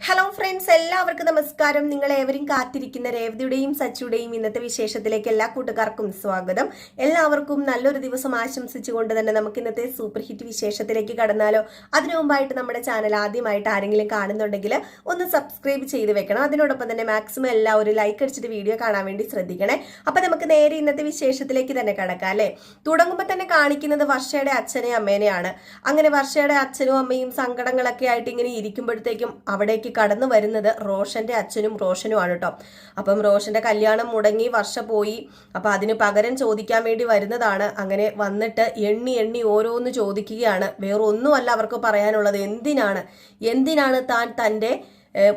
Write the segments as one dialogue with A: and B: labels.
A: Hello friends എല്ലാവർക്കും നമസ്കാരം. നിങ്ങൾ ഏവരും കാത്തിരിക്കുന്ന രേവതിയുടെയും സച്ചുടെയും ഇന്നത്തെ വിശേഷത്തിലേക്ക് എല്ലാ കൂട്ടുകാർക്കും സ്വാഗതം. എല്ലാവർക്കും നല്ലൊരു ദിവസം ആശംസിച്ചുകൊണ്ട് തന്നെ നമുക്ക് ഇന്നത്തെ സൂപ്പർ ഹിറ്റ് വിശേഷത്തിലേക്ക് കടന്നാലോ. അതിനു മുമ്പായിട്ട് നമ്മുടെ ചാനൽ ആദ്യമായിട്ട് ആരെങ്കിലും കാണുന്നുണ്ടെങ്കിൽ ഒന്ന് സബ്സ്ക്രൈബ് ചെയ്ത് വെക്കണം. അതിനോടൊപ്പം തന്നെ മാക്സിമം എല്ലാവരും ലൈക്ക് അടിച്ചിട്ട് വീഡിയോ കാണാൻ വേണ്ടി ശ്രദ്ധിക്കണേ. അപ്പൊ നമുക്ക് നേരെ ഇന്നത്തെ വിശേഷത്തിലേക്ക് തന്നെ കടക്കാം അല്ലേ? തുടങ്ങുമ്പോൾ തന്നെ കാണിക്കുന്നത് വർഷയുടെ അച്ഛനെയും അമ്മേനെയാണ്. അങ്ങനെ വർഷയുടെ അച്ഛനും അമ്മയും സങ്കടങ്ങളൊക്കെ ആയിട്ട് ഇങ്ങനെ ഇരിക്കുമ്പോഴത്തേക്കും അവിടേക്ക് കടന്നു വരുന്നത് റോഷന്റെ അച്ഛനും റോഷനുമാണ് കേട്ടോ അപ്പം റോഷന്റെ കല്യാണം മുടങ്ങി വർഷം പോയി. അപ്പൊ അതിന് പകരം ചോദിക്കാൻ വേണ്ടി വരുന്നതാണ്. അങ്ങനെ വന്നിട്ട് എണ്ണി എണ്ണി ഓരോന്ന് ചോദിക്കുകയാണ്. വേറൊന്നുമല്ല അവർക്ക് പറയാനുള്ളത്. എന്തിനാണ്? എന്തിനാണ് താൻ തന്റെ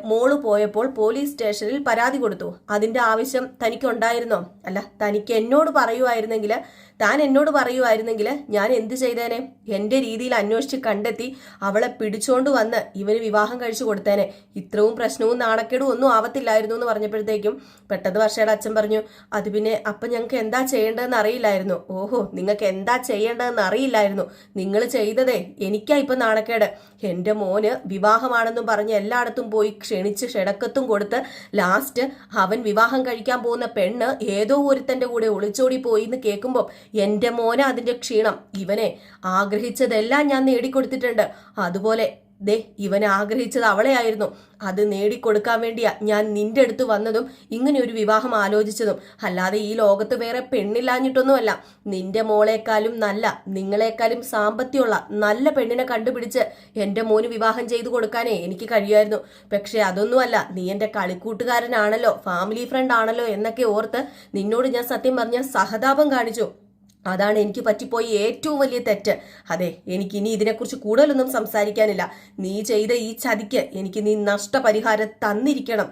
A: മോൾ പോയപ്പോൾ പോലീസ് സ്റ്റേഷനിൽ പരാതി കൊടുത്തു? അതിന്റെ ആവശ്യം തനിക്കുണ്ടായിരുന്നോ? അല്ല തനിക്ക് എന്നോട് പറയുമായിരുന്നെങ്കിൽ താൻ എന്നോട് പറയുമായിരുന്നെങ്കിൽ ഞാൻ എന്ത് ചെയ്തേനെ? എന്റെ രീതിയിൽ അന്വേഷിച്ച് കണ്ടെത്തി അവളെ പിടിച്ചോണ്ട് വന്ന് ഇവന് വിവാഹം കഴിച്ചു കൊടുത്തേനെ. ഇത്രവും പ്രശ്നവും നാണക്കേടും ഒന്നും ആവത്തില്ലായിരുന്നു എന്ന് പറഞ്ഞപ്പോഴത്തേക്കും പെട്ടെന്ന് വർഷയുടെ അച്ഛൻ പറഞ്ഞു അത് പിന്നെ അപ്പം ഞങ്ങൾക്ക് എന്താ ചെയ്യേണ്ടതെന്ന് അറിയില്ലായിരുന്നു. ഓഹോ നിങ്ങൾക്ക് എന്താ ചെയ്യേണ്ടതെന്ന് അറിയില്ലായിരുന്നു. നിങ്ങൾ ചെയ്തതേ എനിക്കാ ഇപ്പം നാണക്കേട്. എന്റെ മോന് വിവാഹമാണെന്നും പറഞ്ഞ് എല്ലായിടത്തും പോയി ക്ഷണിച്ച് ക്ഷണക്കത്തും കൊടുത്ത് ലാസ്റ്റ് അവൻ വിവാഹം കഴിക്കാൻ പോകുന്ന പെണ്ണ് ഏതോ ഒരുത്തന്റെ കൂടെ ഒളിച്ചോടി പോയി എന്ന് കേൾക്കുമ്പോൾ എന്റെ മോനെ അതിന്റെ ക്ഷീണം. ഇവനെ ആഗ്രഹിച്ചതെല്ലാം ഞാൻ നേടിക്കൊടുത്തിട്ടുണ്ട്. അതുപോലെ ദേ ഇവൻ ആഗ്രഹിച്ചത് അവളെയായിരുന്നു. അത് നേടിക്കൊടുക്കാൻ വേണ്ടിയാ ഞാൻ നിന്റെ അടുത്ത് വന്നതും ഇങ്ങനെ ഒരു വിവാഹം ആലോചിച്ചതും. അല്ലാതെ ഈ ലോകത്ത് വേറെ പെണ്ണില്ലാഞ്ഞിട്ടൊന്നുമല്ല. നിന്റെ മോളേക്കാളും നല്ല നിങ്ങളെക്കാളും സാമ്പത്തികമുള്ള നല്ല പെണ്ണിനെ കണ്ടുപിടിച്ച് എന്റെ മോന് വിവാഹം ചെയ്തു കൊടുക്കാനേ എനിക്ക് കഴിയുമായിരുന്നു. പക്ഷെ അതൊന്നുമല്ല നീ എന്റെ കളിക്കൂട്ടുകാരനാണല്ലോ ഫാമിലി ഫ്രണ്ട് ആണല്ലോ എന്നൊക്കെ ഓർത്ത് നിന്നോട് ഞാൻ സത്യം പറഞ്ഞ സഹതാപം കാണിച്ചു. അതാണ് എനിക്ക് പറ്റിപ്പോയി ഏറ്റവും വലിയ തെറ്റ്. അതെ എനിക്ക് ഇനി ഇതിനെക്കുറിച്ച് കൂടുതലൊന്നും സംസാരിക്കാനില്ല. നീ ചെയ്ത ഈ ചതിക്ക് എനിക്ക് നീ നഷ്ടപരിഹാരം തന്നിരിക്കണം.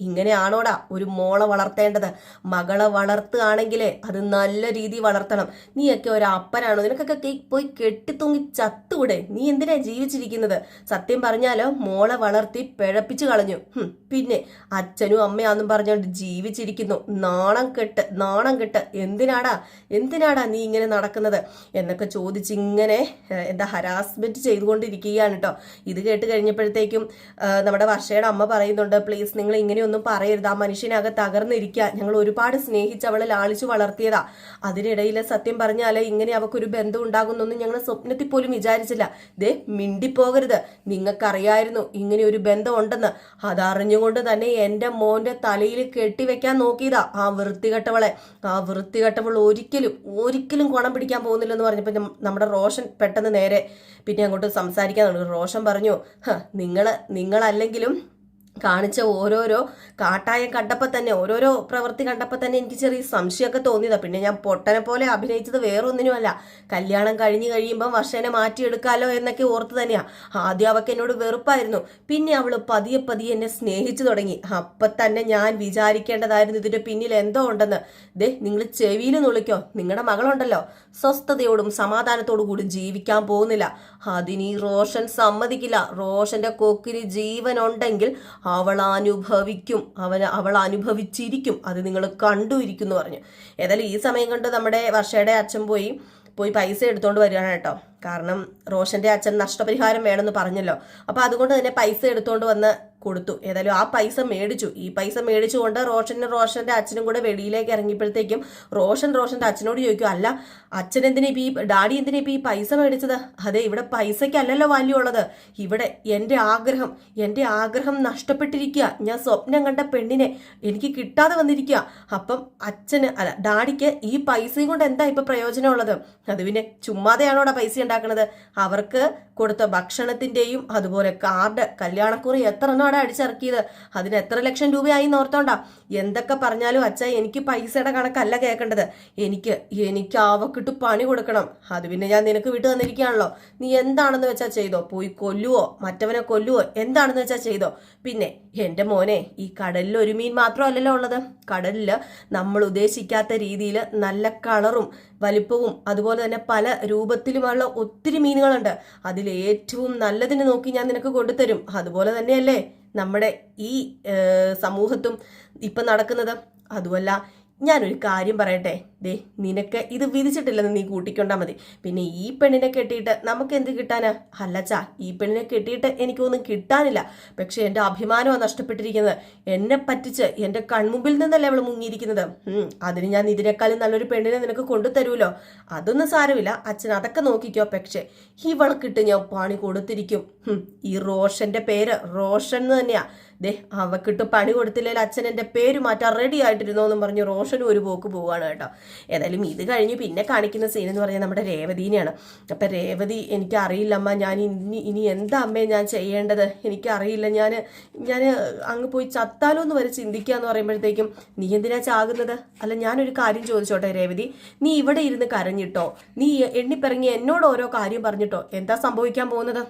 A: ഇങ്ങനെയാണോടാ ഒരു മോളെ വളർത്തേണ്ടത്. മകളെ വളർത്തുകയാണെങ്കിലേ അത് നല്ല രീതി വളർത്തണം. നീയൊക്കെ ഒരു അപ്പനാണോ? നിനക്കൊക്കെ പോയി കെട്ടിത്തൂങ്ങി ചത്തുകൂടെ? നീ എന്തിനാ ജീവിച്ചിരിക്കുന്നത്? സത്യം പറഞ്ഞാലോ മോളെ വളർത്തി പിഴപ്പിച്ചു കളഞ്ഞു. പിന്നെ അച്ഛനും അമ്മയാന്നും പറഞ്ഞുകൊണ്ട് ജീവിച്ചിരിക്കുന്നു. നാണം കെട്ട് നാണം കെട്ട്. എന്തിനാടാ? എന്തിനാടാ നീ ഇങ്ങനെ നടക്കുന്നത്? എന്നൊക്കെ ചോദിച്ചിങ്ങനെ എന്താ ഹരാസ്മെന്റ് ചെയ്തുകൊണ്ടിരിക്കുകയാണ് കേട്ടോ ഇത് കേട്ട് കഴിഞ്ഞപ്പോഴത്തേക്കും നമ്മുടെ വർഷയുടെ അമ്മ പറയുന്നുണ്ട് പ്ലീസ് നിങ്ങൾ ഇങ്ങനെയൊന്നും പറയരുത്. ആ മനുഷ്യനകത്ത് തകർന്നിരിക്കുക ഞങ്ങൾ ഒരുപാട് സ്നേഹിച്ച് അവളെ ലാളിച്ചു വളർത്തിയതാ. അതിനിടയിൽ സത്യം പറഞ്ഞാൽ ഇങ്ങനെ അവക്കൊരു ബന്ധം ഉണ്ടാകുന്നൊന്നും ഞങ്ങൾ സ്വപ്നത്തിൽ പോലും വിചാരിച്ചില്ല. ദേ മിണ്ടിപ്പോകരുത്. നിങ്ങൾക്കറിയായിരുന്നു ഇങ്ങനെ ഒരു ബന്ധം ഉണ്ടെന്ന്. അതറിഞ്ഞുകൊണ്ട് തന്നെ എന്റെ മോന്റെ തലയിൽ കെട്ടിവെക്കാൻ നോക്കിയതാ ആ വൃത്തികെട്ടവളെ. ആ വൃത്തികെട്ടവൾ ഒരിക്കലും ഒരിക്കലും ഗുണം പിടിക്കാൻ പോകുന്നില്ലെന്ന് പറഞ്ഞപ്പോൾ നമ്മുടെ റോഷൻ പെട്ടെന്ന് നേരെ പിന്നെ അങ്ങോട്ട് സംസാരിക്കാൻ തുടങ്ങി റോഷൻ പറഞ്ഞു നിങ്ങൾ നിങ്ങൾ നിങ്ങളല്ലെങ്കിലും കാണിച്ച ഓരോരോ കാട്ടായം കണ്ടപ്പോൾ തന്നെ ഓരോരോ പ്രവൃത്തി കണ്ടപ്പോൾ തന്നെ എനിക്ക് ചെറിയ സംശയമൊക്കെ തോന്നിയതാണ് പിന്നെ ഞാൻ പൊട്ടനെ പോലെ അഭിനയിച്ചത് വേറൊന്നിനുമല്ല. കല്യാണം കഴിഞ്ഞ് കഴിയുമ്പം വർഷേനെ മാറ്റിയെടുക്കാലോ എന്നൊക്കെ ഓർത്ത് തന്നെയാണ് ആദ്യം അവൾക്ക് എന്നോട് വെറുപ്പായിരുന്നു. പിന്നെ അവൾ പതിയെ പതിയെ എന്നെ സ്നേഹിച്ചു തുടങ്ങി. അപ്പം തന്നെ ഞാൻ വിചാരിക്കേണ്ടതായിരുന്നു ഇതിന്റെ പിന്നിൽ എന്തോ ഉണ്ടെന്ന്. ദേ നിങ്ങൾ ചെവിയിൽ നുളിക്കോ നിങ്ങളുടെ മകളുണ്ടല്ലോ. സ്വസ്ഥതയോടും സമാധാനത്തോടും കൂടി ജീവിക്കാൻ പോകുന്നില്ല. അതിന് റോഷൻ സമ്മതിക്കില്ല. റോഷന്റെ കൊക്കിന് ജീവനുണ്ടെങ്കിൽ അവൾ അനുഭവിക്കും അവൻ അവൾ അനുഭവിച്ചിരിക്കും അത് നിങ്ങൾ കണ്ടുയിരിക്കും എന്ന് പറഞ്ഞു. ഏതായാലും ഈ സമയം കൊണ്ട് നമ്മുടെ വർഷയുടെ അച്ഛൻ പോയി പോയി പൈസ എടുത്തുകൊണ്ട് വരികയാണ് കേട്ടോ. കാരണം റോഷന്റെ അച്ഛൻ നഷ്ടപരിഹാരം വേണമെന്ന് പറഞ്ഞല്ലോ. അപ്പൊ അതുകൊണ്ട് തന്നെ പൈസ എടുത്തുകൊണ്ട് വന്ന് കൊടുത്തു. ഏതായാലും ആ പൈസ മേടിച്ചു. ഈ പൈസ മേടിച്ചുകൊണ്ട് റോഷനും റോഷന്റെ അച്ഛനും കൂടെ വെളിയിലേക്ക് ഇറങ്ങിയപ്പോഴത്തേക്കും റോഷൻ റോഷന്റെ അച്ഛനോട് ചോദിക്കും അല്ല അച്ഛൻ എന്തിനാ ഇപ്പൊ ഈ ഡാഡി എന്തിനാ ഇപ്പൊ ഈ പൈസ മേടിച്ചത്? അതെ ഇവിടെ പൈസയ്ക്കല്ലല്ലോ വാല്യൂ ഉള്ളത്. ഇവിടെ എന്റെ ആഗ്രഹം എന്റെ ആഗ്രഹം നഷ്ടപ്പെട്ടിരിക്കുക. ഞാൻ സ്വപ്നം കണ്ട പെണ്ണിനെ എനിക്ക് കിട്ടാതെ വന്നിരിക്കുക. അപ്പം അച്ഛന് അല്ല ഡാഡിക്ക് ഈ പൈസയും കൊണ്ട് എന്താ ഇപ്പൊ പ്രയോജനമുള്ളത്? അത് പിന്നെ ചുമ്മാതെയാണോടാ പൈസ ഉണ്ടാക്കുന്നത് അവർക്ക് കൊടുത്ത ഭക്ഷണത്തിന്റെയും അതുപോലെ കാർഡ് കല്യാണക്കുറി എത്ര എണ്ണമാണ് അടിച്ചിറക്കിയത്. അതിന് എത്ര ലക്ഷം രൂപയായി ഓർത്തോണ്ടാ. എന്തൊക്കെ പറഞ്ഞാലും അച്ഛ എനിക്ക് പൈസയുടെ കണക്കല്ല കേൾക്കേണ്ടത് എനിക്ക് എനിക്ക് ആവക്കിട്ട് പണി കൊടുക്കണം. അത് പിന്നെ ഞാൻ നിനക്ക് വിട്ടു തന്നിരിക്കുകയാണല്ലോ നീ എന്താണെന്ന് വെച്ചാൽ ചെയ്തോ? പോയി കൊല്ലുവോ? മറ്റവനെ കൊല്ലുവോ? എന്താണെന്ന് വെച്ചാൽ ചെയ്തോ? പിന്നെ എന്റെ മോനെ ഈ കടലിൽ ഒരു മീൻ മാത്രമല്ലല്ലോ ഉള്ളത്. കടലിൽ നമ്മൾ ഉദ്ദേശിക്കാത്ത രീതിയിൽ നല്ല കളറും വലിപ്പവും അതുപോലെ തന്നെ പല രൂപത്തിലുമുള്ള ഒത്തിരി മീനുകളുണ്ട്. അതിൽ ഏറ്റവും നല്ലതിന് നോക്കി ഞാൻ നിനക്ക് കൊണ്ടുതരും. അതുപോലെ തന്നെയല്ലേ? നമ്മുടെ ഈ സമൂഹത്തും ഇപ്പം നടക്കുന്നത് അതുമല്ല ഞാനൊരു കാര്യം പറയട്ടെ? ദേ നിനക്ക് ഇത് വിധിച്ചിട്ടില്ലെന്ന് നീ കൂട്ടിക്കൊണ്ടാ മതി. പിന്നെ ഈ പെണ്ണിനെ കെട്ടിയിട്ട് നമുക്ക് എന്ത് കിട്ടാനാ? അല്ലച്ചാ ഈ പെണ്ണിനെ കെട്ടിയിട്ട് എനിക്കൊന്നും കിട്ടാനില്ല. പക്ഷെ എന്റെ അഭിമാനമാണ് നഷ്ടപ്പെട്ടിരിക്കുന്നത്. എന്നെ പറ്റിച്ച് എന്റെ കൺമുമ്പിൽ നിന്നല്ലേ അവൾ മുങ്ങിയിരിക്കുന്നത്. അതിന് ഞാൻ ഇതിനേക്കാളും നല്ലൊരു പെണ്ണിനെ നിനക്ക് കൊണ്ടുതരുമല്ലോ. അതൊന്നും സാരമില്ല. അച്ഛൻ അതൊക്കെ നോക്കിക്കോ. പക്ഷേ ഇവൾക്കിട്ട് ഞാൻ പാണി കൊടുത്തിരിക്കും. ഈ റോഷന്റെ പേര് റോഷൻ എന്ന് തന്നെയാ. ദേ അവക്കിട്ട് പണി കൊടുത്തില്ലെങ്കിൽ അച്ഛൻ എന്റെ പേര് മാറ്റാൻ റെഡി ആയിട്ടിരുന്നോ എന്ന് പറഞ്ഞ് റോഷനും ഒരു പോക്ക് പോവാണ് കേട്ടോ. ഏതായാലും ഇത് കഴിഞ്ഞ് പിന്നെ കാണിക്കുന്ന സീൻ എന്ന് പറഞ്ഞാൽ നമ്മുടെ രേവതീനെയാണ്. അപ്പം രേവതി എനിക്ക് അറിയില്ല അമ്മ ഞാൻ ഇനി ഇനി എന്താ അമ്മേ ഞാൻ ചെയ്യേണ്ടത്? എനിക്കറിയില്ല. ഞാൻ ഞാൻ അങ്ങ് പോയി ചത്താലോ എന്ന് വരെ ചിന്തിക്കുക എന്ന് പറയുമ്പോഴത്തേക്കും നീ എന്തിനാ ചാകുന്നത്? അല്ല ഞാനൊരു കാര്യം ചോദിച്ചോട്ടെ രേവതി. നീ ഇവിടെ ഇരുന്ന് കരഞ്ഞിട്ടോ? നീ എണ്ണിപ്പിറങ്ങി എന്നോട് ഓരോ കാര്യം പറഞ്ഞിട്ടോ? എന്താ സംഭവിക്കാൻ പോകുന്നത്?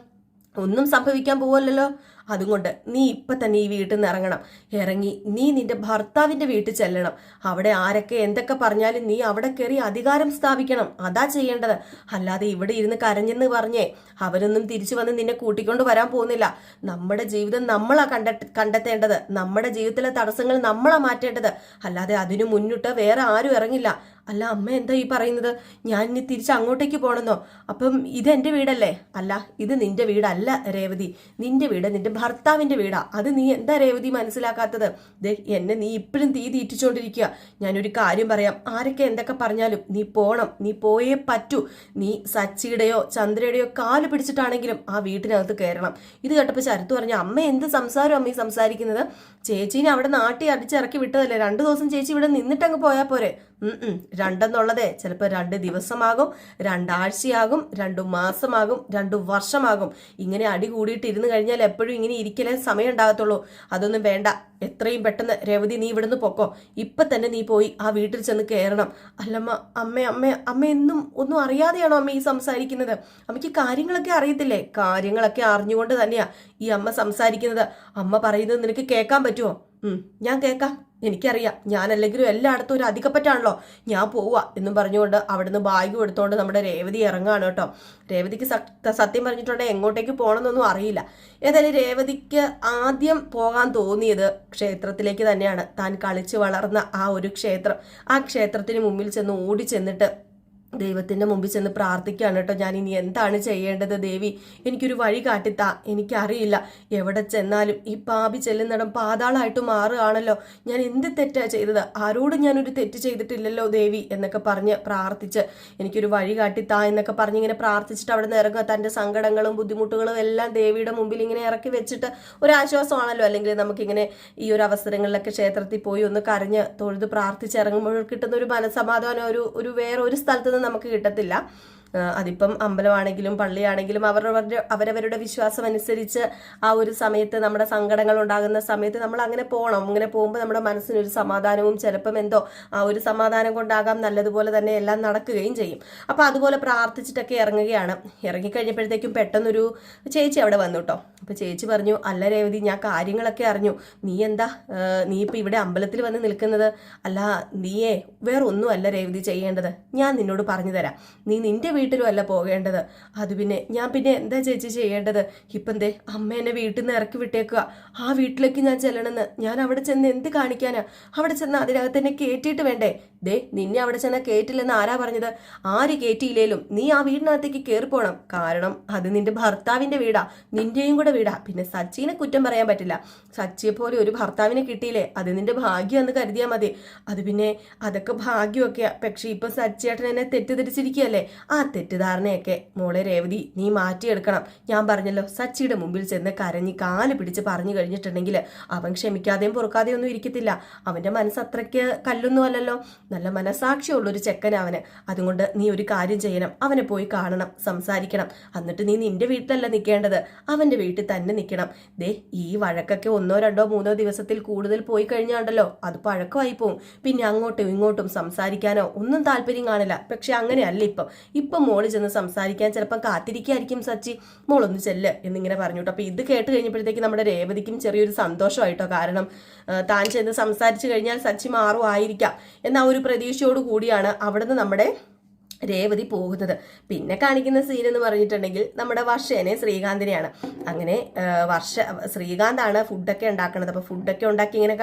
A: ഒന്നും സംഭവിക്കാൻ പോവല്ലോ അതുകൊണ്ട് നീ ഇപ്പൊ തന്നെ ഈ വീട്ടിൽ നിന്ന് ഇറങ്ങണം ഇറങ്ങി നീ നിന്റെ ഭർത്താവിന്റെ വീട്ടിൽ ചെല്ലണം. അവിടെ ആരൊക്കെ എന്തൊക്കെ പറഞ്ഞാലും നീ അവിടെ കയറി അധികാരം സ്ഥാപിക്കണം. അതാ ചെയ്യേണ്ടത്. അല്ലാതെ ഇവിടെ ഇരുന്ന് കരഞ്ഞെന്ന് പറഞ്ഞേ അവരൊന്നും തിരിച്ചു വന്ന് നിന്നെ കൂട്ടിക്കൊണ്ട് വരാൻ പോകുന്നില്ല. നമ്മുടെ ജീവിതം നമ്മളാ കണ്ട കണ്ടെത്തേണ്ടത്. നമ്മുടെ ജീവിതത്തിലെ തടസ്സങ്ങൾ നമ്മളാ മാറ്റേണ്ടത്. അല്ലാതെ അതിനു മുന്നിട്ട് വേറെ ആരും ഇറങ്ങില്ല അല്ല അമ്മ എന്താ ഈ പറയുന്നത്? ഞാൻ ഇനി തിരിച്ച് അങ്ങോട്ടേക്ക് പോണെന്നോ? അപ്പം ഇത് എന്റെ വീടല്ലേ? അല്ല ഇത് നിന്റെ വീടല്ല രേവതി. നിന്റെ വീട് നിന്റെ ഭർത്താവിന്റെ വീടാ. അത് നീ എന്താ രേവതി മനസ്സിലാക്കാത്തത്? എന്നെ നീ ഇപ്പോഴും തീ തീറ്റിച്ചുകൊണ്ടിരിക്കുക ഞാനൊരു കാര്യം പറയാം. ആരൊക്കെ എന്തൊക്കെ പറഞ്ഞാലും നീ പോണം. നീ പോയേ പറ്റൂ. നീ സച്ചിയുടെയോ ചന്ദ്രയുടെയോ കാൽ പിടിച്ചിട്ടാണെങ്കിലും ആ വീട്ടിനകത്ത് കയറണം ഇത് കേട്ടപ്പോൾ ശരത്ത് പറഞ്ഞു അമ്മ എന്ത് സംസാരം അമ്മ സംസാരിക്കുന്നത്? ചേച്ചീനെ അവിടെ നാട്ടി അടിച്ചിറക്കി വിട്ടതല്ലേ? രണ്ടു ദിവസം ചേച്ചി ഇവിടെ നിന്നിട്ടങ്ങ് പോയാൽ പോരെ. രണ്ടെന്നുള്ളതേ. ചിലപ്പോൾ രണ്ട് ദിവസമാകും രണ്ടാഴ്ചയാകും രണ്ടു മാസമാകും രണ്ടു വർഷമാകും. ഇങ്ങനെ അടി കൂടിയിട്ട് ഇരുന്ന് കഴിഞ്ഞാൽ എപ്പോഴും ഇങ്ങനെ ഇരിക്കലേ സമയം ഉണ്ടാകത്തുള്ളൂ. അതൊന്നും വേണ്ട. എത്രയും പെട്ടെന്ന് രേവതി നീ ഇവിടുന്ന് പൊക്കോ. ഇപ്പൊ തന്നെ നീ പോയി ആ വീട്ടിൽ ചെന്ന് കയറണം അല്ലമ്മ അമ്മ അമ്മ അമ്മ എന്നും ഒന്നും അറിയാതെയാണോ അമ്മ ഈ സംസാരിക്കുന്നത്? അമ്മയ്ക്ക് കാര്യങ്ങളൊക്കെ അറിയത്തില്ലേ? കാര്യങ്ങളൊക്കെ അറിഞ്ഞുകൊണ്ട് തന്നെയാ ഈ അമ്മ സംസാരിക്കുന്നത്. അമ്മ പറയുന്നത് നിനക്ക് കേൾക്കാൻ പറ്റുമോ ഞാൻ കേൾക്കാം. എനിക്കറിയാം. ഞാനല്ലെങ്കിലും എല്ലായിടത്തും ഒരു അധികപ്പറ്റാണല്ലോ. ഞാൻ പോവുക എന്നും പറഞ്ഞുകൊണ്ട് അവിടുന്ന് ബാഗ് എടുത്തുകൊണ്ട് നമ്മുടെ രേവതി ഇറങ്ങാണ് കേട്ടോ. രേവതിക്ക് സത്യം പറഞ്ഞിട്ടുണ്ടെങ്കിൽ എങ്ങോട്ടേക്ക് പോകണമെന്നൊന്നും അറിയില്ല. ഏതായാലും രേവതിക്ക് ആദ്യം പോകാൻ തോന്നിയത് ക്ഷേത്രത്തിലേക്ക് തന്നെയാണ്. താൻ കളിച്ചു വളർന്ന ആ ഒരു ക്ഷേത്രം. ആ ക്ഷേത്രത്തിന് മുമ്പിൽ ചെന്ന് ഓടി ചെന്നിട്ട് ദൈവത്തിന്റെ മുമ്പിൽ ചെന്ന് പ്രാർത്ഥിക്കുകയാണ് കേട്ടോ. ഞാൻ ഇനി എന്താണ് ചെയ്യേണ്ടത് ദേവി? എനിക്കൊരു വഴി കാട്ടിത്താ. എനിക്കറിയില്ല. എവിടെ ചെന്നാലും ഈ പാപി ചെല്ലുന്നിടം പാതാളായിട്ട് മാറുകയാണല്ലോ. ഞാൻ എന്ത് തെറ്റാ ചെയ്തത്? ആരോടും ഞാനൊരു തെറ്റ് ചെയ്തിട്ടില്ലല്ലോ ദേവി? എന്നൊക്കെ പറഞ്ഞ് പ്രാർത്ഥിച്ച് എനിക്കൊരു വഴി കാട്ടിത്താ എന്നൊക്കെ പറഞ്ഞ് ഇങ്ങനെ പ്രാർത്ഥിച്ചിട്ട് അവിടെ നിന്ന് ഇറങ്ങുക. തന്റെ സങ്കടങ്ങളും ബുദ്ധിമുട്ടുകളും എല്ലാം ദേവിയുടെ മുമ്പിൽ ഇങ്ങനെ ഇറക്കി വെച്ചിട്ട് ഒരു ആശ്വാസമാണല്ലോ അല്ലെങ്കിൽ നമുക്കിങ്ങനെ ഈ ഒരു അവസരങ്ങളിലൊക്കെ ക്ഷേത്രത്തിൽ പോയി ഒന്ന് കരഞ്ഞ് തൊഴുത് പ്രാർത്ഥിച്ച് ഇറങ്ങുമ്പോൾ കിട്ടുന്ന ഒരു മനസമാധാനം ഒരു ഒരു വേറെ ഒരു സ്ഥലത്ത് നമുക്ക് കിട്ടത്തില്ല. അതിപ്പം അമ്പലമാണെങ്കിലും പള്ളിയാണെങ്കിലും അവരവരുടെ അവരവരുടെ വിശ്വാസം അനുസരിച്ച് ആ ഒരു സമയത്ത് നമ്മുടെ സങ്കടങ്ങൾ ഉണ്ടാകുന്ന സമയത്ത് നമ്മൾ അങ്ങനെ പോകണം അങ്ങനെ പോകുമ്പോൾ നമ്മുടെ മനസ്സിനൊരു സമാധാനവും ചിലപ്പം എന്തോ ആ ഒരു സമാധാനം കൊണ്ടാകാം നല്ലതുപോലെ തന്നെ എല്ലാം നടക്കുകയും ചെയ്യും. അപ്പോൾ അതുപോലെ പ്രാർത്ഥിച്ചിട്ടൊക്കെ ഇറങ്ങുകയാണ്. ഇറങ്ങിക്കഴിഞ്ഞപ്പോഴത്തേക്കും പെട്ടെന്നൊരു ചേച്ചി അവിടെ വന്നു കേട്ടോ അപ്പോൾ ചേച്ചി പറഞ്ഞു അല്ല രേവതി ഞാൻ കാര്യങ്ങളൊക്കെ അറിഞ്ഞു. നീ എന്താ നീ ഇപ്പോൾ ഇവിടെ അമ്പലത്തിൽ വന്ന് നിൽക്കുന്നത്? അല്ല നീയേ വേറൊന്നും അല്ല രേവതി ചെയ്യേണ്ടത്. ഞാൻ നിന്നോട് പറഞ്ഞു തരാം. നീ നിന്റെ വീട്ടിലും അല്ല പോകേണ്ടത്. അത് പിന്നെ ഞാൻ പിന്നെ എന്താ ചേച്ചി ചെയ്യേണ്ടത്? ഇപ്പം എന്തേ അമ്മ എന്നെ വീട്ടിൽ നിന്ന് ഇറക്കി വിട്ടേക്കുക ആ വീട്ടിലേക്ക് ഞാൻ ചെല്ലണമെന്ന് ഞാൻ അവിടെ ചെന്ന് എന്ത് കാണിക്കാനാ? അവിടെ ചെന്ന് അതിനകത്ത് എന്നെ കയറ്റിയിട്ട് വേണ്ടേ? ദേ നിന്നെ അവിടെ ചെന്ന കയറ്റില്ലെന്ന് ആരാ പറഞ്ഞത്? ആര് കയറ്റിയില്ലേലും നീ ആ വീടിനകത്തേക്ക് കയറിപ്പോണം കാരണം അത് നിന്റെ ഭർത്താവിന്റെ വീടാ. നിന്റെയും കൂടെ വീടാ. പിന്നെ സച്ചിനെ കുറ്റം പറയാൻ പറ്റില്ല. സച്ചിയെ പോലെ ഒരു ഭർത്താവിനെ കിട്ടിയില്ലേ? അത് നിന്റെ ഭാഗ്യം എന്ന് കരുതിയാൽ മതി. അത് പിന്നെ അതൊക്കെ ഭാഗ്യമൊക്കെയാ. പക്ഷെ ഇപ്പൊ സച്ചിയേട്ടൻ എന്നെ തെറ്റിദ്ധരിച്ചിരിക്കുകയല്ലേ? ആ തെറ്റിദ്ധാരണയൊക്കെ. മോളെ രേവതി നീ മാറ്റിയെടുക്കണം. ഞാൻ പറഞ്ഞല്ലോ സച്ചിയുടെ മുമ്പിൽ ചെന്ന് കരഞ്ഞ് കാൽ പിടിച്ച് പറഞ്ഞു കഴിഞ്ഞിട്ടുണ്ടെങ്കിൽ അവൻ ക്ഷമിക്കാതെയും പൊറുക്കാതെയും ഒന്നും ഇരിക്കത്തില്ല. അവന്റെ മനസ്സ് അത്രയ്ക്ക് കല്ലൊന്നുമല്ലല്ലോ നല്ല മനസാക്ഷിയുള്ളൊരു ചെക്കൻ അവന്. അതുകൊണ്ട് നീ ഒരു കാര്യം ചെയ്യണം. അവനെ പോയി കാണണം സംസാരിക്കണം. എന്നിട്ട് നീ നിന്റെ വീട്ടിലല്ല നിൽക്കേണ്ടത് അവന്റെ വീട്ടിൽ തന്നെ നിൽക്കണം ദേ ഈ വഴക്കൊക്കെ ഒന്നോ രണ്ടോ മൂന്നോ ദിവസത്തിൽ കൂടുതൽ പോയി കഴിഞ്ഞാണ്ടല്ലോ അത് പഴക്കമായി പോവും പിന്നെ അങ്ങോട്ടും ഇങ്ങോട്ടും സംസാരിക്കാനോ ഒന്നും താല്പര്യം കാണില്ല. പക്ഷെ അങ്ങനെയല്ല ഇപ്പം. ഇപ്പം മോൾ ചെന്ന് സംസാരിക്കാൻ ചിലപ്പം കാത്തിരിക്കായിരിക്കും സച്ചി. മോളൊന്ന് ചെല്ല് എന്നിങ്ങനെ പറഞ്ഞു അപ്പൊ ഇത് കേട്ട് കഴിഞ്ഞപ്പോഴത്തേക്ക് നമ്മുടെ രേവതിക്കും ചെറിയൊരു സന്തോഷമായിട്ടോ. കാരണം താൻ ചെന്ന് സംസാരിച്ചു കഴിഞ്ഞാൽ സച്ചി മാറുമായിരിക്കാം എന്ന ഒരു പ്രതീക്ഷയോട് കൂടിയാണ് അവിടുന്ന് നമ്മുടെ രേവതി പോകുന്നത്. പിന്നെ കാണിക്കുന്ന സീൻ എന്ന് പറഞ്ഞിട്ടുണ്ടെങ്കിൽ നമ്മുടെ വർഷേനെ ശ്രീകാന്തിനെയാണ്. അങ്ങനെ വർഷ ശ്രീകാന്താണ് ഫുഡൊക്കെ ഉണ്ടാക്കുന്നത്. അപ്പോൾ ഫുഡൊക്കെ ഉണ്ടാക്കി ഇങ്ങനെ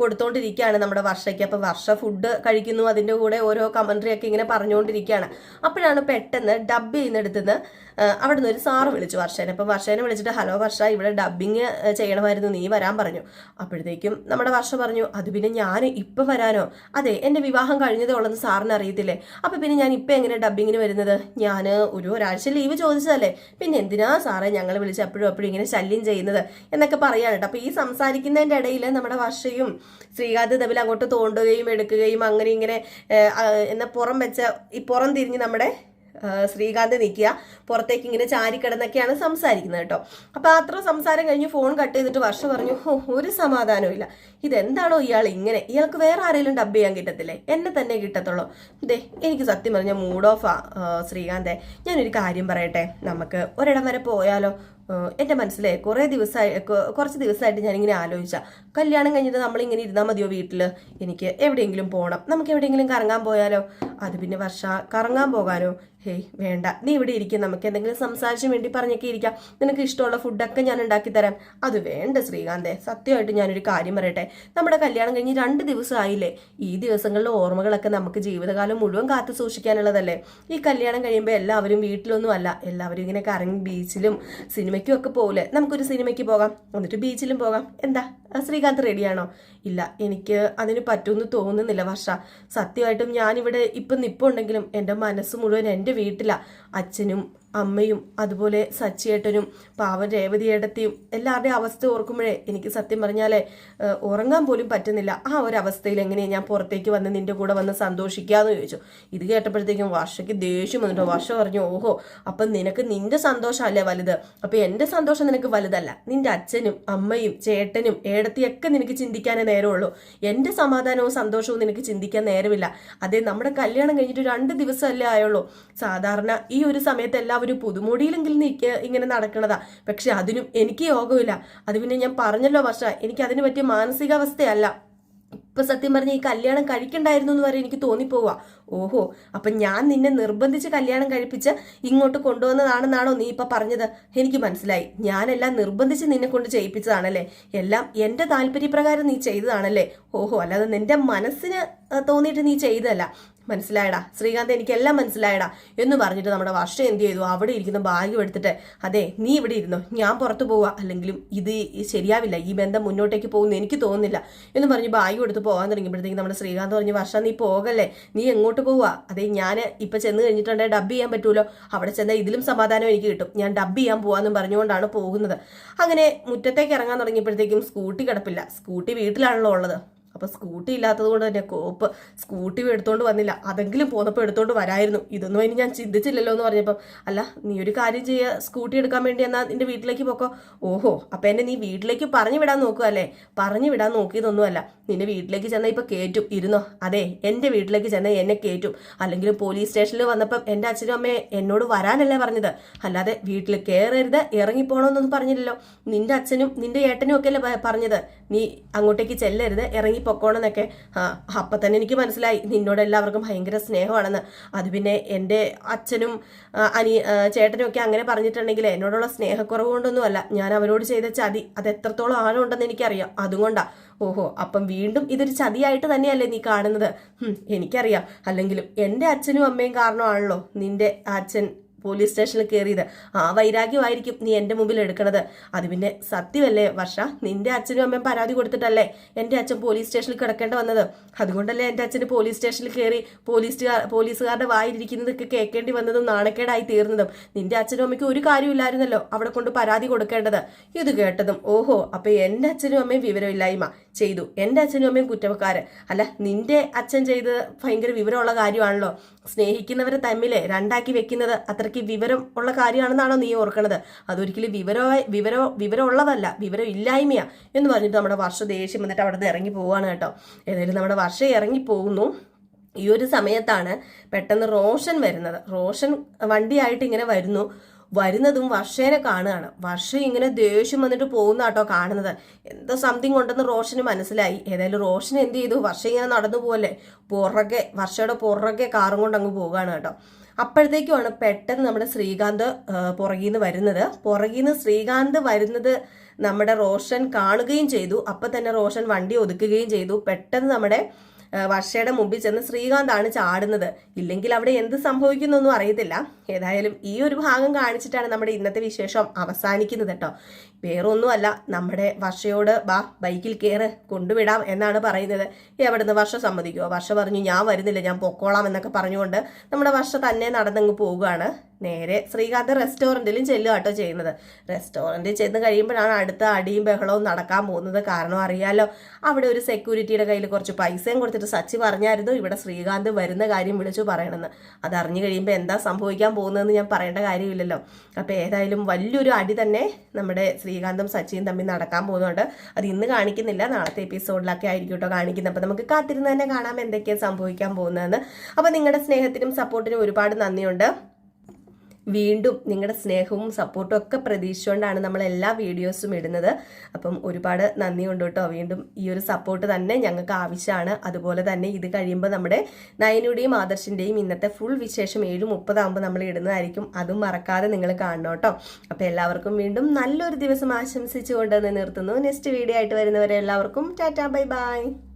A: കൊടുത്തോണ്ടിരിക്കുകയാണ് നമ്മുടെ വർഷയ്ക്ക്. അപ്പോൾ വർഷ ഫുഡ് കഴിക്കുന്നു. അതിന്റെ കൂടെ ഓരോ കമൻട്രി ഒക്കെ ഇങ്ങനെ പറഞ്ഞുകൊണ്ടിരിക്കുകയാണ്. അപ്പോഴാണ് പെട്ടെന്ന് ഡബ് ചെയ്യുന്നിടത്തുനിന്ന് അവിടെ നിന്ന് ഒരു സാറ് വിളിച്ചു വർഷേനെ. അപ്പോൾ വർഷേനെ വിളിച്ചിട്ട് ഹലോ വർഷ ഇവിടെ ഡബിങ് ചെയ്യണമായിരുന്നു. നീ വരാൻ പറഞ്ഞു. അപ്പോഴത്തേക്കും നമ്മുടെ വർഷ പറഞ്ഞു അത് പിന്നെ ഞാൻ ഇപ്പം വരാനോ? അതെ എന്റെ വിവാഹം കഴിഞ്ഞതേ ഉള്ളെന്ന് സാറിന് അറിയത്തില്ലേ? അപ്പോൾ പിന്നെ ഞാൻ ഇപ്പം എങ്ങനെ ഡബിങ്ങിന് വരുന്നത്? ഞാൻ ഒരു ഒരാഴ്ച ലീവ് ചോദിച്ചതല്ലേ. പിന്നെ എന്തിനാ സാറേ ഞങ്ങൾ വിളിച്ച് എപ്പോഴും എപ്പോഴും ഇങ്ങനെ ശല്യം ചെയ്യുന്നത് എന്നൊക്കെ പറയാണ്. കേട്ടോ അപ്പോൾ ഈ സംസാരിക്കുന്നതിന്റെ ഇടയിൽ നമ്മുടെ വർഷയും ശ്രീകാന്ത് തമ്മിൽ അങ്ങോട്ട് തോണ്ടുകയും എടുക്കുകയും അങ്ങനെ ഇങ്ങനെ എന്ന പുറം വെച്ച ഈ പുറം തിരിഞ്ഞ് നമ്മുടെ ശ്രീകാന്ത് നിൽക്കുക പുറത്തേക്ക് ഇങ്ങനെ ചാരിക്കിടന്നൊക്കെയാണ് സംസാരിക്കുന്നത് കേട്ടോ. അപ്പൊ അത്ര സംസാരം കഴിഞ്ഞ് ഫോൺ കട്ട് ചെയ്തിട്ട് വർഷ പറഞ്ഞു "ഹോ, ഒരു സമാധാനവും ഇല്ല. ഇതെന്താണോ ഇയാൾ ഇങ്ങനെ? ഇയാൾക്ക് വേറെ ആരെങ്കിലും ഡബ് ചെയ്യാൻ കിട്ടത്തില്ലേ? എന്നെ തന്നെ കിട്ടത്തുള്ളൂ. ദേ എനിക്ക് സത്യം പറഞ്ഞ മൂഡ് ഓഫാ ശ്രീകാന്തേ. ഞാനൊരു കാര്യം പറയട്ടെ. നമുക്ക് ഒരിടം വരെ പോയാലോ? എന്റെ മനസ്സിലെ കുറേ ദിവസമായി കുറച്ച് ദിവസമായിട്ട് ഞാനിങ്ങനെ ആലോചിച്ച. കല്യാണം കഴിഞ്ഞിട്ട് നമ്മൾ ഇങ്ങനെ ഇരുന്നാൽ മതിയോ വീട്ടിൽ എനിക്ക് എവിടെയെങ്കിലും പോകണം നമുക്ക് എവിടെയെങ്കിലും കറങ്ങാൻ പോയാലോ? അത് പിന്നെ വർഷ കറങ്ങാൻ പോകാനോ? ഹേയ് വേണ്ട. നീ ഇവിടെ ഇരിക്കും. നമുക്ക് എന്തെങ്കിലും സംസാരിച്ചു വേണ്ടി പറഞ്ഞൊക്കെ ഇരിക്കാം. നിനക്ക് ഇഷ്ടമുള്ള ഫുഡൊക്കെ ഞാൻ ഉണ്ടാക്കി തരാം. അത് വേണ്ട ശ്രീകാന്തെ. സത്യമായിട്ട് ഞാനൊരു കാര്യം പറയട്ടെ. നമ്മുടെ കല്യാണം കഴിഞ്ഞ് രണ്ട് ദിവസമായില്ലേ ഈ ദിവസങ്ങളിലെ ഓർമ്മകളൊക്കെ നമുക്ക് ജീവിതകാലം മുഴുവൻ കാത്തു സൂക്ഷിക്കാനുള്ളതല്ലേ? ഈ കല്യാണം കഴിയുമ്പോൾ എല്ലാവരും വീട്ടിലൊന്നും അല്ല എല്ലാവരും ഇങ്ങനെ കറങ്ങി ബീച്ചിലും സിനിമയ്ക്കും ഒക്കെ പോകില്ലേ നമുക്കൊരു സിനിമയ്ക്ക് പോകാം. എന്നിട്ട് ബീച്ചിലും പോകാം. എന്താ? ശ്രീകാന്ത് റെഡിയാണോ? ഇല്ല. എനിക്ക് അതിന് പറ്റുമെന്ന് തോന്നുന്നില്ല വർഷ. സത്യമായിട്ടും ഞാനിവിടെ ഇപ്പം നിപ്പുണ്ടെങ്കിലും എന്റെ മനസ്സ് മുഴുവൻ എന്റെ വീട്ടിലാ. അച്ഛനും അമ്മയും അതുപോലെ സച്ചിയേട്ടനും പാവൻ രേവതിയേട്ടത്തിയും എല്ലാവരുടെയും അവസ്ഥ ഓർക്കുമ്പോഴേ എനിക്ക് സത്യം പറഞ്ഞാലേ ഉറങ്ങാൻ പോലും പറ്റുന്നില്ല. ആ ഒരു അവസ്ഥയിൽ എങ്ങനെയാണ് ഞാൻ പുറത്തേക്ക് വന്ന് നിന്റെ കൂടെ വന്ന് സന്തോഷിക്കാന്ന് ചോദിച്ചു. ഇത് കേട്ടപ്പോഴത്തേക്കും വർഷയ്ക്ക് ദേഷ്യം വന്നിട്ടോ? വർഷ പറഞ്ഞു ഓഹോ അപ്പം നിനക്ക് നിന്റെ സന്തോഷമല്ലേ വലുത്? അപ്പം എന്റെ സന്തോഷം നിനക്ക് വലുതല്ല. നിന്റെ അച്ഛനും അമ്മയും ചേട്ടനും ഏടത്തിയൊക്കെ നിനക്ക് ചിന്തിക്കാനേ നേരമുള്ളൂ. എന്റെ സമാധാനവും സന്തോഷവും നിനക്ക് ചിന്തിക്കാൻ നേരമില്ല. അതേ നമ്മുടെ കല്യാണം കഴിഞ്ഞിട്ട് രണ്ട് ദിവസമല്ലേ ആയുള്ളൂ. സാധാരണ ഈ ഒരു സമയത്ത് എല്ലാവരും പുതുമോടിയിലെങ്കിലും നിൽക്ക ഇങ്ങനെ നടക്കണതാ. പക്ഷെ അതിനും എനിക്ക് യോഗമില്ല. അത് പിന്നെ ഞാൻ പറഞ്ഞല്ലോ വർഷ എനിക്ക് അതിന് പറ്റിയ മാനസികാവസ്ഥയല്ല. ഇപ്പൊ സത്യം പറഞ്ഞ ഈ കല്യാണം കഴിക്കണ്ടായിരുന്നു എന്ന് വരെ എനിക്ക് തോന്നിപ്പോവാ. ഓഹോ അപ്പൊ ഞാൻ നിന്നെ നിർബന്ധിച്ച് കല്യാണം കഴിപ്പിച്ച് ഇങ്ങോട്ട് കൊണ്ടുവന്നതാണെന്നാണോ നീ ഇപ്പൊ പറഞ്ഞത്? എനിക്ക് മനസ്സിലായി. ഞാനെല്ലാം നിർബന്ധിച്ച് നിന്നെ കൊണ്ട് ചെയ്യിപ്പിച്ചതാണല്ലേ? എല്ലാം എന്റെ താല്പര്യപ്രകാരം നീ ചെയ്തതാണല്ലേ? ഓഹോ അല്ലാതെ നിന്റെ മനസ്സിന് തോന്നിയിട്ട് നീ ചെയ്തതല്ല. മനസ്സിലായടാ. ശ്രീകാന്ത് എനിക്കെല്ലാം മനസ്സിലായടാ. എന്ന് പറഞ്ഞിട്ട് നമ്മുടെ വർഷം എന്ത് ചെയ്തു? അവിടെ ഇരിക്കുന്ന ബാഗ് എടുത്തിട്ട് അതെ നീ ഇവിടെ ഇരുന്നോ. ഞാൻ പുറത്തു പോവാ. അല്ലെങ്കിലും ഇത് ശരിയാവില്ല. ഈ ബന്ധം മുന്നോട്ടേക്ക് പോകുന്നു എനിക്ക് തോന്നുന്നില്ല. എന്ന് പറഞ്ഞ് ബാഗ് എടുത്ത് പോകാൻ തുടങ്ങിയപ്പോഴത്തേക്ക് നമ്മുടെ ശ്രീകാന്ത് പറഞ്ഞു വർഷ നീ പോകല്ലേ? നീ എങ്ങോട്ട് പോവാ? അതെ ഞാൻ ഇപ്പൊ ചെന്ന് കഴിഞ്ഞിട്ടുണ്ടെങ്കിൽ ഡബ് ചെയ്യാൻ പറ്റുമല്ലോ അവിടെ ചെന്നാൽ ഇതിലും സമാധാനം എനിക്ക് കിട്ടും. ഞാൻ ഡബ് ചെയ്യാൻ പോവാന്നും പറഞ്ഞുകൊണ്ടാണ് പോകുന്നത്. അങ്ങനെ മുറ്റത്തേക്ക് ഇറങ്ങാൻ തുടങ്ങിയപ്പോഴത്തേക്കും സ്കൂട്ടി കിടപ്പില്ല. സ്കൂട്ടി വീട്ടിലാണല്ലോ ഉള്ളത്. അപ്പൊ സ്കൂട്ടി ഇല്ലാത്തത് കൊണ്ട് തന്നെ കോപ്പ് സ്കൂട്ടി എടുത്തോണ്ട് വന്നില്ല. അതെങ്കിലും പോന്നപ്പോൾ എടുത്തോണ്ട് വരായിരുന്നു. ഇതൊന്നും ഇനി ഞാൻ ചിന്തിച്ചില്ലല്ലോ എന്ന് പറഞ്ഞപ്പം അല്ല നീ ഒരു കാര്യം ചെയ്യുക സ്കൂട്ടി എടുക്കാൻ വേണ്ടി എന്നാ നിന്റെ വീട്ടിലേക്ക് പോക്കോ. ഓഹോ അപ്പൊ എന്നെ നീ വീട്ടിലേക്ക് പറഞ്ഞു വിടാൻ നോക്കുക അല്ലേ? പറഞ്ഞു വിടാൻ നോക്കിയതൊന്നുമല്ല നിന്റെ വീട്ടിലേക്ക് ചെന്നാൽ ഇപ്പൊ കേറ്റും. ഇരുന്നോ. അതെ എന്റെ വീട്ടിലേക്ക് ചെന്നാൽ എന്നെ കേറ്റും. അല്ലെങ്കിൽ പോലീസ് സ്റ്റേഷനിൽ വന്നപ്പം എന്റെ അച്ഛനും അമ്മയെ എന്നോട് വരാനല്ലേ പറഞ്ഞത്. അല്ലാതെ വീട്ടിൽ കയറരുത് ഇറങ്ങിപ്പോണമെന്നൊന്നും പറഞ്ഞില്ലല്ലോ. നിന്റെ അച്ഛനും നിന്റെ ഏട്ടനും ഒക്കെ അല്ലേ പറഞ്ഞത്. നീ അങ്ങോട്ടേക്ക് ചെല്ലരുത് ഇറങ്ങി പൊക്കോണമെന്നൊക്കെ ആ അപ്പം തന്നെ എനിക്ക് മനസ്സിലായി. നിന്നോട് എല്ലാവർക്കും ഭയങ്കര സ്നേഹമാണെന്ന്. അത് പിന്നെ എന്റെ അച്ഛനും അനി ചേട്ടനും ഒക്കെ അങ്ങനെ പറഞ്ഞിട്ടുണ്ടെങ്കിൽ എന്നോടുള്ള സ്നേഹക്കുറവ് കൊണ്ടൊന്നുമല്ല ഞാൻ അവരോട് ചെയ്ത ചതി അത് എത്രത്തോളം ആഴമുണ്ടെന്ന് എനിക്കറിയാം. അതുകൊണ്ടാണ് ഓഹോ അപ്പം വീണ്ടും ഇതൊരു ചതിയായിട്ട് തന്നെയല്ലേ നീ കാണുന്നത്? എനിക്കറിയാം. അല്ലെങ്കിലും എന്റെ അച്ഛനും അമ്മയും കാരണമാണല്ലോ നിന്റെ അച്ഛൻ പോലീസ് സ്റ്റേഷനിൽ കയറിയത് ആ വൈരാഗ്യമായിരിക്കും നീ എന്റെ മുമ്പിൽ എടുക്കണത്. അത് പിന്നെ സത്യമല്ലേ വർഷ? നിന്റെ അച്ഛനും അമ്മയും പരാതി കൊടുത്തിട്ടല്ലേ എന്റെ അച്ഛൻ പോലീസ് സ്റ്റേഷനിൽ കിടക്കേണ്ട വന്നത്? അതുകൊണ്ടല്ലേ എന്റെ അച്ഛന് പോലീസ് സ്റ്റേഷനിൽ കയറി പോലീസുകാർ പോലീസുകാരുടെ വായിലിരിക്കുന്നതൊക്കെ കേൾക്കേണ്ടി വന്നതും നാണക്കേടായി തീർന്നതും നിന്റെ അച്ഛനും അമ്മയ്ക്ക് ഒരു കാര്യമില്ലായിരുന്നല്ലോ അവിടെ കൊണ്ട് പരാതി കൊടുക്കേണ്ടത്. ഇത് കേട്ടതും ഓഹോ അപ്പൊ എന്റെ അച്ഛനും അമ്മയും വിവരമില്ലായ്മ ചെയ്തു. എന്റെ അച്ഛനും അമ്മയും കുറ്റവക്കാര്. അല്ല നിന്റെ അച്ഛൻ ചെയ്ത് ഭയങ്കര വിവരമുള്ള കാര്യമാണല്ലോ. സ്നേഹിക്കുന്നവരെ തമ്മിലെ രണ്ടാക്കി വെക്കുന്നത് അത്രയ്ക്ക് വിവരം ഉള്ള കാര്യമാണെന്നാണോ നീ ഓർക്കണത്? അതൊരിക്കലും വിവരമായി വിവരം വിവരമുള്ളതല്ല വിവരം ഇല്ലായ്മയാ എന്ന് പറഞ്ഞിട്ട് നമ്മുടെ വർഷ ദേഷ്യം വന്നിട്ട് അവിടെ നിന്ന് ഇറങ്ങി പോവാണ് കേട്ടോ. ഏതായാലും നമ്മുടെ വർഷ ഇറങ്ങി പോകുന്നു. ഈ ഒരു സമയത്താണ് പെട്ടെന്ന് റോഷൻ വരുന്നത്. റോഷൻ വണ്ടിയായിട്ട് ഇങ്ങനെ വരുന്നു. വരുന്നതും വർഷേനെ കാണുകയാണ്. വർഷ ഇങ്ങനെ ദേഷ്യം വന്നിട്ട് പോകുന്ന കേട്ടോ കാണുന്നത്. എന്തോ സംതിങ് ഉണ്ടെന്ന് റോഷന് മനസ്സിലായി. ഏതായാലും റോഷൻ എന്ത് ചെയ്തു? വർഷ ഇങ്ങനെ നടന്നു പോകല്ലേ പുറകെ വർഷയുടെ പുറകെ കാറും കൊണ്ട് അങ്ങ് പോവുകയാണ് കേട്ടോ. അപ്പോഴത്തേക്കുമാണ് പെട്ടെന്ന് നമ്മുടെ ശ്രീകാന്ത് പുറകിൽ നിന്ന് വരുന്നത്. പുറകിൽ നിന്ന് ശ്രീകാന്ത് വരുന്നത് നമ്മുടെ റോഷൻ കാണുകയും ചെയ്തു. അപ്പം തന്നെ റോഷൻ വണ്ടി ഒതുക്കുകയും ചെയ്തു. പെട്ടെന്ന് നമ്മുടെ വർഷയുടെ മുമ്പിൽ ചെന്ന് ശ്രീകാന്താണ് ചാടുന്നത്. ഇല്ലെങ്കിൽ അവിടെ എന്ത് സംഭവിക്കുന്നൊന്നും അറിയത്തില്ല. ഏതായാലും ഈ ഒരു ഭാഗം കാണിച്ചിട്ടാണ് നമ്മുടെ ഇന്നത്തെ വിശേഷം അവസാനിക്കുന്നത് കേട്ടോ. വേറൊന്നുമല്ല. നമ്മുടെ വർഷയോട് ബാ ബൈക്കിൽ കയറ് കൊണ്ടുവിടാം എന്നാണ് പറയുന്നത്. എവിടുന്ന് വർഷ സമ്മതിക്കുമോ വർഷ പറഞ്ഞു ഞാൻ വരുന്നില്ല ഞാൻ പൊക്കോളാം എന്നൊക്കെ പറഞ്ഞുകൊണ്ട് നമ്മുടെ വർഷ തന്നെ നടന്നങ്ങ് പോവുകയാണ്. നേരെ ശ്രീകാന്ത് റെസ്റ്റോറന്റിലും ചെല്ലുക കേട്ടോ ചെയ്യുന്നത്. റെസ്റ്റോറന്റിൽ ചെന്ന് കഴിയുമ്പോഴാണ് അടുത്ത അടിയും ബഹളവും നടക്കാൻ പോകുന്നത്. കാരണം അറിയാലോ അവിടെ ഒരു സെക്യൂരിറ്റിയുടെ കയ്യിൽ കുറച്ച് പൈസയും കൊടുത്തിട്ട് സച്ചി പറഞ്ഞായിരുന്നു ഇവിടെ ശ്രീകാന്ത് വരുന്ന കാര്യം വിളിച്ചു പറയണമെന്ന്. അതറിഞ്ഞു കഴിയുമ്പോൾ എന്താ സംഭവിക്കാൻ പോകുന്നതെന്ന് ഞാൻ പറയേണ്ട കാര്യമില്ലല്ലോ. അപ്പോൾ ഏതായാലും വലിയൊരു അടി തന്നെ നമ്മുടെ ശ്രീകാന്തും സച്ചിയും തമ്മിൽ നടക്കാൻ പോകുന്നുണ്ട്. അത് ഇന്ന് കാണിക്കുന്നില്ല. നാളത്തെ എപ്പിസോഡിലൊക്കെ ആയിരിക്കും കേട്ടോ കാണിക്കുന്നത്. അപ്പോൾ നമുക്ക് കാത്തിരുന്ന് തന്നെ കാണാം എന്തൊക്കെയാണ് സംഭവിക്കാൻ പോകുന്നതെന്ന്. അപ്പോൾ നിങ്ങളുടെ സ്നേഹത്തിനും സപ്പോർട്ടിനും ഒരുപാട് നന്ദിയുണ്ട്. വീണ്ടും നിങ്ങളുടെ സ്നേഹവും സപ്പോർട്ടും ഒക്കെ പ്രതീക്ഷിച്ചുകൊണ്ടാണ് നമ്മൾ എല്ലാ വീഡിയോസും ഇടുന്നത്. അപ്പം ഒരുപാട് നന്ദിയുണ്ട് കേട്ടോ. വീണ്ടും ഈ ഒരു സപ്പോർട്ട് തന്നെ ഞങ്ങൾക്ക് ആവശ്യമാണ്. അതുപോലെ തന്നെ ഇത് കഴിയുമ്പോൾ നമ്മുടെ നയനുടേയും ആദർശിന്റെയും ഇന്നത്തെ ഫുൾ വിശേഷം ഏഴ് മുപ്പതാകുമ്പോൾ നമ്മൾ ഇടുന്നതായിരിക്കും. അതും മറക്കാതെ നിങ്ങൾ കാണണം കേട്ടോ. അപ്പോൾ എല്ലാവർക്കും വീണ്ടും നല്ലൊരു ദിവസം ആശംസിച്ചുകൊണ്ട് നിർത്തുന്നു നെക്സ്റ്റ് വീഡിയോ ആയിട്ട് വരുന്നവരെ എല്ലാവർക്കും ടാറ്റാ ബൈ ബൈ.